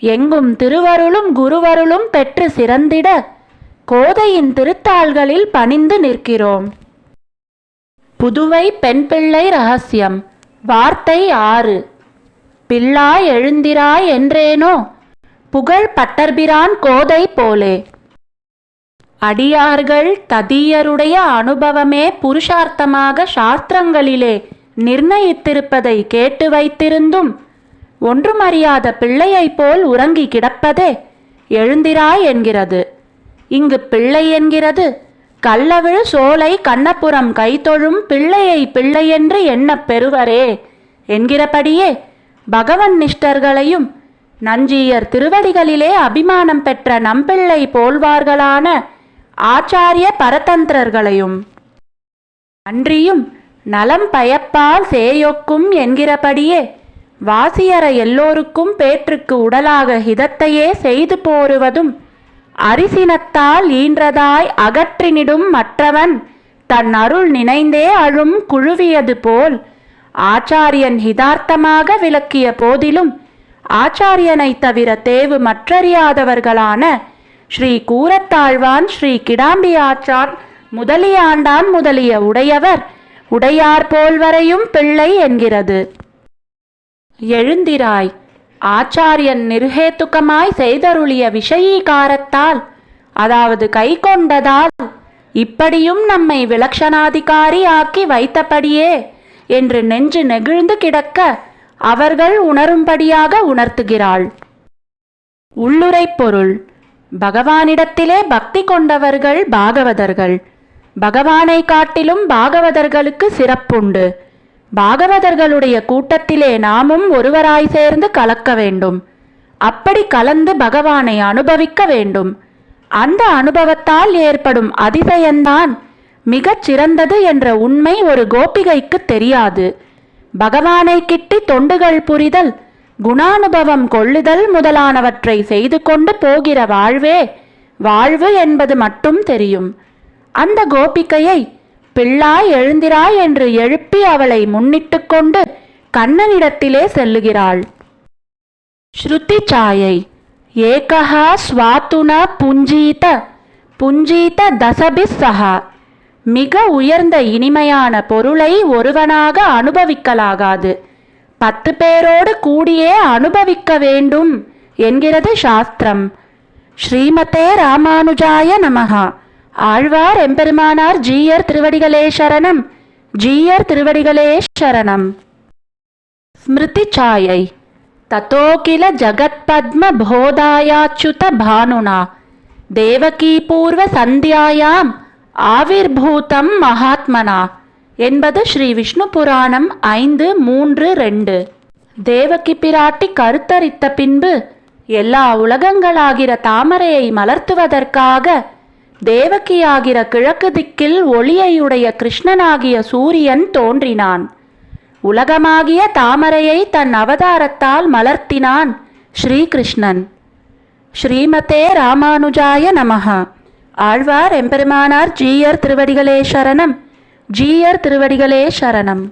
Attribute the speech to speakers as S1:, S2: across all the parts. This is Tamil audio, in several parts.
S1: எங்கும் திருவருளும் குருவருளும் பெற்று சிறந்திட கோதையின் திருத்தாள்களில் பணிந்து நிற்கிறோம். புதுவை பெண் பிள்ளை ரகசியம். வார்த்தை ஆறு. பிள்ளாய் எழுந்திராய் என்றேனோ? புகழ் பட்டர்பிரான் கோதை போலே. அடியார்கள் ததியருடைய அனுபவமே புருஷார்த்தமாக சாஸ்திரங்களிலே நிர்ணயித்திருப்பதை கேட்டு வைத்திருந்தும் ஒன்றுமறியாத பிள்ளையைப் போல் உறங்கி கிடப்பதே எழுந்திராய் என்கிறது. இங்கு பிள்ளை என்கிறது. கள்ளவிழு சோலை கண்ணபுரம் கைத்தொழும் பிள்ளையை பிள்ளையென்று எண்ணப் பெறுவரே என்கிறபடியே பகவன் நிஷ்டர்களையும் நஞ்சியர் திருவடிகளிலே அபிமானம் பெற்ற நம்பிள்ளை போல்வார்களான ஆச்சாரிய பரதந்திரர்களையும் அன்றியும் நலம் பயப்பால் சேயொக்கும் என்கிறபடியே வாசியர எல்லோருக்கும் பேற்றுக்கு உடலாக ஹிதத்தையே செய்து போருவதும் அரிசினத்தால் ஈன்றதாய் அகற்றினிடும் மற்றவன் தன் அருள் நினைந்தே அழும் குழுவியது போல் ஆச்சாரியன் ஹிதார்த்தமாக விளக்கிய போதிலும் ஆச்சாரியனைத் தவிர தேவு மற்றறியாதவர்களான ஸ்ரீ கூரத்தாழ்வான் ஸ்ரீ கிடாம்பி ஆச்சான் முதலியாண்டான் முதலிய உடையவர் உடையார் போல்வரையும் பிள்ளை என்கிறது. எழுந்திராய். ஆச்சாரியன் நிர்ஹேத்துக்கமாய் செய்தருளிய விஷயீகாரத்தால் அதாவது கை கொண்டதால் இப்படியும் நம்மை விலக்ஷணாதிகாரி ஆக்கி வைத்தபடியே என்று நெஞ்சு நெகிழ்ந்து கிடக்க அவர்கள் உணரும்படியாக உணர்த்துகிறாள். உள்ளுரை பொருள். பகவானிடத்திலே பக்தி கொண்டவர்கள் பாகவதர்கள். பகவானை காட்டிலும் பாகவதர்களுக்கு சிறப்புண்டு. பாகவதர்களுடைய கூட்டத்திலே நாமும் ஒருவராய் சேர்ந்து கலக்க வேண்டும். அப்படி கலந்து பகவானை அனுபவிக்க வேண்டும். அந்த அனுபவத்தால் ஏற்படும் அதிசயந்தான் மிகச் சிறந்தது என்ற உண்மை ஒரு கோபிகைக்கு தெரியாது. பகவானை கிட்டி தொண்டுகள் புரிதல் குணானுபவம் கொள்ளுதல் முதலானவற்றை செய்து கொண்டு போகிற வாழ்வே வாழ்வு என்பது மட்டும் தெரியும். அந்த கோபிக்கையை பிள்ளாய் எழுந்திராய் என்று எழுப்பி அவளை முன்னிட்டு கொண்டு கண்ணனிடத்திலே செல்லுகிறாள். ஸ்ருதி சாயை ஏகஹா ஸ்வாத்துன புஞ்சீத புஞ்சீத தசபிஸ் சஹா. மிக உயர்ந்த இனிமையான பொருளை ஒருவனாக அனுபவிக்கலாகாது. பத்து பேரோடு கூடியே அனுபவிக்க வேண்டும் என்கிறது சாஸ்திரம். ஸ்ரீமதே ராமானுஜாய நமகா ஆழ்வார் எம்பெருமானார் ஜீயர் திருவடிகளே சரணம். ஜீயர் திருவடிகளே சரணம். ஸ்மிருதி சாயை தத்தோகில ஜகத்பத்ம போதாயாச்சுத பானுனா. தேவகி பூர்வ சந்தியாயாம் ஆவிர்பூதம் மகாத்மனா. என்பது ஸ்ரீ விஷ்ணு புராணம் ஐந்து மூன்று ரெண்டு. தேவகி பிராட்டி கருத்தரித்த பின்பு எல்லா உலகங்களாகிற தாமரையை மலர்த்துவதற்காக தேவகியாகிற கிழக்கு திக்கில் ஒளியையுடைய கிருஷ்ணனாகிய சூரியன் தோன்றினான். உலகமாகிய தாமரையை தன் அவதாரத்தால் மலர்த்தினான் ஸ்ரீகிருஷ்ணன். ஸ்ரீமதே ராமானுஜாய நமக ஆழ்வார் எம்பெருமானார் ஜீயர் திருவடிகளே சரணம். ஜீயர் திருவடிகளே சரணம்.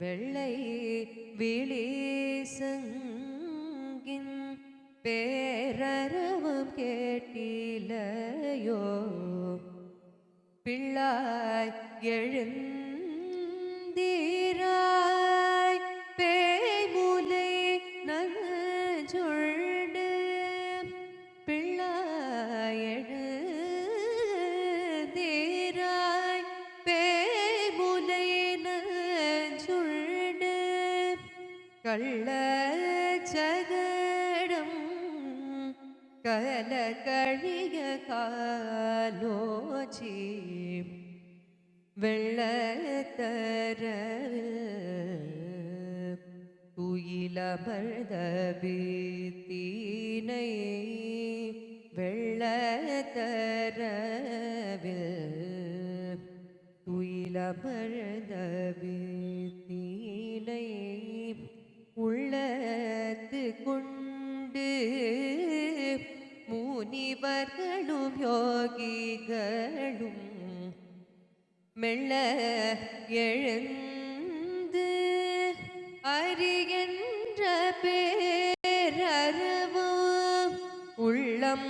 S2: வெள்ளை விழிசங்கின் பேரரவம் கேட்டிலையோ? பிள்ளாய் எழுந்தீராய் കള്ളച്ചകടം കലകഴിക കാലോചി വെള്ളത്തരവിൽ കുയിലമർദ ഭീത്തിനൈ വെള്ളത്തരവിൽ കുയിലമർദ ഭീത്തി மெல்ல எழுந்து அறிகின்ற பேரறவும் உள்ளம்